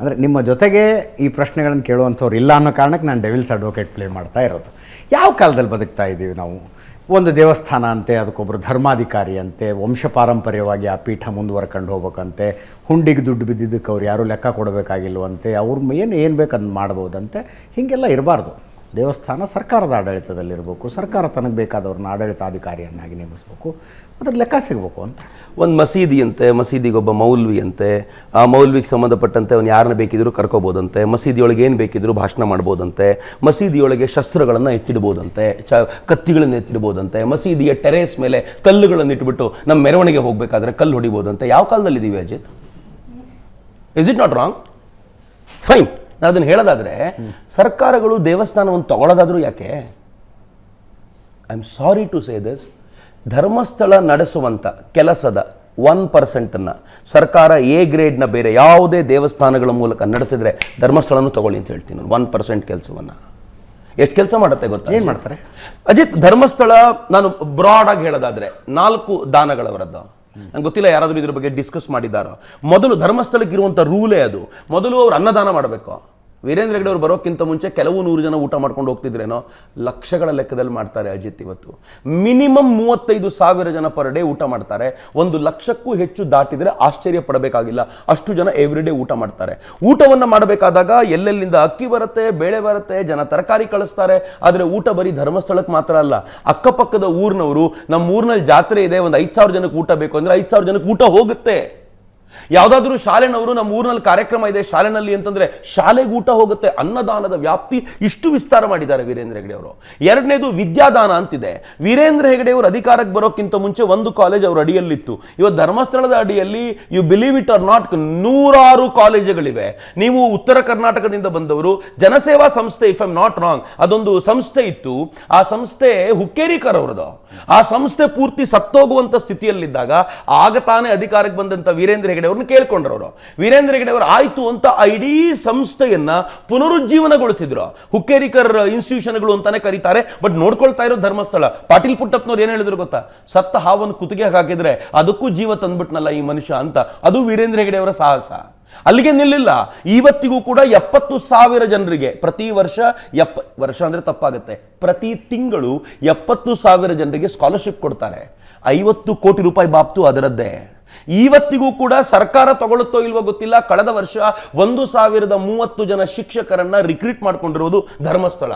ಅಂದರೆ ನಿಮ್ಮ ಜೊತೆಗೆ ಈ ಪ್ರಶ್ನೆಗಳನ್ನು ಕೇಳುವಂಥವ್ರು ಇಲ್ಲ ಅನ್ನೋ ಕಾರಣಕ್ಕೆ ನಾನು ಡೆವಿಲ್ಸ್ ಅಡ್ವೊಕೇಟ್ ಪ್ಲೇ ಮಾಡ್ತಾ ಇರೋದು. ಯಾವ ಕಾಲದಲ್ಲಿ ಬದುಕ್ತಾ ಇದ್ದೀವಿ ನಾವು? ಒಂದು ದೇವಸ್ಥಾನ ಅಂತೆ ಅದಕ್ಕೊಬ್ಬರು ಧರ್ಮಾಧಿಕಾರಿ ಅಂತೆ, ವಂಶ ಪಾರಂಪರ್ಯವಾಗಿ ಆ ಪೀಠ ಮುಂದುವರ್ಕೊಂಡು ಹೋಗ್ಬೇಕಂತೆ, ಹುಂಡಿಗೆ ದುಡ್ಡು ಬಿದ್ದಿದ್ದಕ್ಕೆ ಅವ್ರು ಯಾರೂ ಲೆಕ್ಕ ಕೊಡಬೇಕಾಗಿಲ್ವಂತೆ, ಅವ್ರ ಏನು ಏನು ಬೇಕು ಅದನ್ನು ಮಾಡ್ಬೋದಂತೆ, ಹೀಗೆಲ್ಲ ಇರಬಾರ್ದು. ದೇವಸ್ಥಾನ ಸರ್ಕಾರದ ಆಡಳಿತದಲ್ಲಿರಬೇಕು. ಸರ್ಕಾರ ತನಗೆ ಬೇಕಾದವ್ರನ್ನ ಆಡಳಿತಾಧಿಕಾರಿಯನ್ನಾಗಿ ನೇಮಿಸಬೇಕು. ಅದ್ರ ಲೆಕ್ಕ ಸಿಗಬೇಕು ಅಂತ. ಒಂದು ಮಸೀದಿಯಂತೆ ಮಸೀದಿಗೆ ಒಬ್ಬ ಮೌಲ್ವಿಯಂತೆ, ಆ ಮೌಲ್ವಿಗೆ ಸಂಬಂಧಪಟ್ಟಂತೆ ಅವ್ನು ಯಾರನ್ನ ಬೇಕಿದ್ರು ಕರ್ಕೋಬೋದಂತೆ, ಮಸೀದಿಯೊಳಗೆ ಏನು ಬೇಕಿದ್ರೂ ಭಾಷಣ ಮಾಡ್ಬೋದಂತೆ, ಮಸೀದಿಯೊಳಗೆ ಶಸ್ತ್ರಗಳನ್ನು ಎತ್ತಿಡ್ಬೋದಂತೆ, ಚ, ಕತ್ತಿಗಳನ್ನು ಎತ್ತಿಡ್ಬೋದಂತೆ, ಮಸೀದಿಯ ಟೆರೇಸ್ ಮೇಲೆ ಕಲ್ಲುಗಳನ್ನು ಇಟ್ಬಿಟ್ಟು ನಮ್ಮ ಮೆರವಣಿಗೆ ಹೋಗಬೇಕಾದ್ರೆ ಕಲ್ಲು ಹೊಡಿಬೋದಂತೆ. ಯಾವ ಕಾಲದಲ್ಲಿ ಇದೀವಿ Ajit? Is it not wrong fine ನಾನು ಅದನ್ನು ಹೇಳೋದಾದ್ರೆ ಸರ್ಕಾರಗಳು ದೇವಸ್ಥಾನವನ್ನು ತಗೊಳ್ಳೋದಾದರೂ ಯಾಕೆ? I am sorry to say this Dharmasthala ನಡೆಸುವಂಥ ಕೆಲಸದ ಒನ್ ಪರ್ಸೆಂಟನ್ನು ಸರ್ಕಾರ ಎ ಗ್ರೇಡ್ನ ಬೇರೆ ಯಾವುದೇ ದೇವಸ್ಥಾನಗಳ ಮೂಲಕ ನಡೆಸಿದರೆ ಧರ್ಮಸ್ಥಳನೂ ತಗೊಳ್ಳಿ ಅಂತ ಹೇಳ್ತೀನಿ ನಾನು ಒನ್ ಪರ್ಸೆಂಟ್ ಕೆಲಸವನ್ನು. ಎಷ್ಟು ಕೆಲಸ ಮಾಡುತ್ತೆ ಗೊತ್ತಾ? ಏನು ಮಾಡ್ತಾರೆ? ಅಜಿತ್ ಧರ್ಮಸ್ಥಳ ನಾನು ಬ್ರಾಡಾಗಿ ಹೇಳೋದಾದ್ರೆ ನಾಲ್ಕು ದಾನಗಳವರದ್ದು. ನಂಗೆ ಗೊತ್ತಿಲ್ಲ ಯಾರಾದರೂ ಇದ್ರ ಬಗ್ಗೆ ಡಿಸ್ಕಸ್ ಮಾಡಿದ್ದಾರೋ. ಮೊದಲು ಧರ್ಮಸ್ಥಳಕ್ಕೆ ಇರುವಂಥ ರೂಲೇ ಅದು. ಮೊದಲು ಅವ್ರು ಅನ್ನದಾನ ಮಾಡಬೇಕು. ವೀರೇಂದ್ರ ಹೆಗ್ಡೆ ಅವರು ಬರೋಕ್ಕಿಂತ ಮುಂಚೆ ಕೆಲವು ನೂರು ಜನ ಊಟ ಮಾಡ್ಕೊಂಡು ಹೋಗ್ತಿದ್ರೇನೋ ಲಕ್ಷಗಳ ಲೆಕ್ಕದಲ್ಲಿ ಮಾಡ್ತಾರೆ ಅಜಿತ್ ಇವತ್ತು. ಮಿನಿಮಮ್ ಮೂವತ್ತೈದು ಸಾವಿರ ಜನ ಪರ್ ಡೇ ಊಟ ಮಾಡ್ತಾರೆ. ಒಂದು ಲಕ್ಷಕ್ಕೂ ಹೆಚ್ಚು ದಾಟಿದ್ರೆ ಆಶ್ಚರ್ಯ ಪಡಬೇಕಾಗಿಲ್ಲ. ಅಷ್ಟು ಜನ ಎವ್ರಿ ಡೇ ಊಟ ಮಾಡ್ತಾರೆ. ಊಟವನ್ನು ಮಾಡಬೇಕಾದಾಗ ಎಲ್ಲೆಲ್ಲಿಂದ ಅಕ್ಕಿ ಬರುತ್ತೆ, ಬೇಳೆ ಬರುತ್ತೆ, ಜನ ತರಕಾರಿ ಕಳಿಸ್ತಾರೆ. ಆದರೆ ಊಟ ಬರೀ ಧರ್ಮಸ್ಥಳಕ್ಕೆ ಮಾತ್ರ ಅಲ್ಲ, ಅಕ್ಕಪಕ್ಕದ ಊರಿನವರು ನಮ್ಮ ಊರಿನಲ್ಲಿ ಜಾತ್ರೆ ಇದೆ, ಒಂದು ಐದು ಸಾವಿರ ಜನಕ್ಕೆ ಊಟ ಬೇಕು ಅಂದರೆ ಐದು ಸಾವಿರ ಜನಕ್ಕೆ ಊಟ ಹೋಗುತ್ತೆ. ಯಾವುದಾದ್ರೂ ಶಾಲೆನವರು ನಮ್ಮ ಊರಿನಲ್ಲಿ ಕಾರ್ಯಕ್ರಮ ಇದೆ ಶಾಲೆನಲ್ಲಿ ಅಂತಂದ್ರೆ ಶಾಲೆಗೆ ಊಟ ಹೋಗುತ್ತೆ, ಅನ್ನದಾನದ ವ್ಯಾಪ್ತಿ ಇಷ್ಟು ವಿಸ್ತಾರ ಮಾಡಿದ್ದಾರೆ ವೀರೇಂದ್ರ ಹೆಗಡೆ ಅವರು. ಎರಡನೇದು ವಿದ್ಯಾದಾನ ಅಂತಿದೆ. ವೀರೇಂದ್ರ ಹೆಗಡೆ ಅವರು ಅಧಿಕಾರಕ್ಕೆ ಬರೋಕ್ಕಿಂತ ಮುಂಚೆ ಒಂದು ಕಾಲೇಜ್ ಅವರ ಅಡಿಯಲ್ಲಿತ್ತು. ಇವತ್ತು ಧರ್ಮಸ್ಥಳದ ಅಡಿಯಲ್ಲಿ you believe it or not ನೂರಾರು ಕಾಲೇಜುಗಳಿವೆ. ನೀವು ಉತ್ತರ ಕರ್ನಾಟಕದಿಂದ ಬಂದವರು, ಜನಸೇವಾ ಸಂಸ್ಥೆ ಇಫ್ ಐಮ್ ನಾಟ್ ರಾಂಗ್ ಅದೊಂದು ಸಂಸ್ಥೆ ಇತ್ತು. ಆ ಸಂಸ್ಥೆ ಹುಕ್ಕೇರಿಕರ್ ಅವರದು ಆ ಸಂಸ್ಥೆ ಪೂರ್ತಿ ಸತ್ತೋಗುವಂತ ಸ್ಥಿತಿಯಲ್ಲಿದ್ದಾಗ ಆಗ ತಾನೇ ಅಧಿಕಾರಕ್ಕೆ ಬಂದಂತ ವೀರೇಂದ್ರ ಹೆಗಡೆ ಅವ್ರನ್ನ ಕೇಳ್ಕೊಂಡ್ರು ಅವರು. ವೀರೇಂದ್ರ ಹೆಗಡೆ ಅವರು ಆಯ್ತು ಅಂತ ಇಡೀ ಸಂಸ್ಥೆಯನ್ನ ಪುನರುಜ್ಜೀವನಗೊಳಿಸಿದ್ರು. ಹುಕ್ಕೇರಿಕರ್ ಇನ್ಸ್ಟಿಟ್ಯೂಷನ್ಗಳು ಅಂತಾನೆ ಕರೀತಾರೆ ಬಟ್ ನೋಡ್ಕೊಳ್ತಾ ಇರೋ ಧರ್ಮಸ್ಥಳ, ಪಾಟೀಲ್ ಪುಟ್ಟಪ್ಪನವ್ರು ಏನ್ ಹೇಳಿದ್ರು ಗೊತ್ತಾ? ಸತ್ತ ಹಾವನ್ನು ಕುತ್ತಿಗೆ ಹಾಕಿದ್ರೆ ಅದಕ್ಕೂ ಜೀವ ತಂದ್ಬಿಟ್ನಲ್ಲ ಈ ಮನುಷ್ಯ ಅಂತ. ಅದು ವೀರೇಂದ್ರ ಹೆಗಡೆ ಅವರ ಸಾಹಸ. ಅಲ್ಲಿಗೆ ನಿಲ್ಲಿಲ್ಲ. ಇವತ್ತಿಗೂ ಕೂಡ ಎಪ್ಪತ್ತು ಸಾವಿರ ಜನರಿಗೆ ಪ್ರತಿ ವರ್ಷ ಎಪ್ಪ, ವರ್ಷ ಅಂದ್ರೆ ತಪ್ಪಾಗುತ್ತೆ. ಪ್ರತಿ ತಿಂಗಳು ಎಪ್ಪತ್ತು ಸಾವಿರ ಜನರಿಗೆ ಸ್ಕಾಲರ್ಶಿಪ್ ಕೊಡ್ತಾರೆ. ಐವತ್ತು ಕೋಟಿ ರೂಪಾಯಿ ಬಾಪ್ತು ಅದರದ್ದೇ. ಇವತ್ತಿಗೂ ಕೂಡ ಸರ್ಕಾರ ತಗೊಳ್ಳುತ್ತೋ ಇಲ್ವೋ ಗೊತ್ತಿಲ್ಲ. ಕಳೆದ ವರ್ಷ ಒಂದು ಸಾವಿರದ ಮೂವತ್ತು ಜನ ಶಿಕ್ಷಕರನ್ನ ರಿಕ್ರೂಟ್ ಮಾಡಿಕೊಂಡಿರುವುದು ಧರ್ಮಸ್ಥಳ.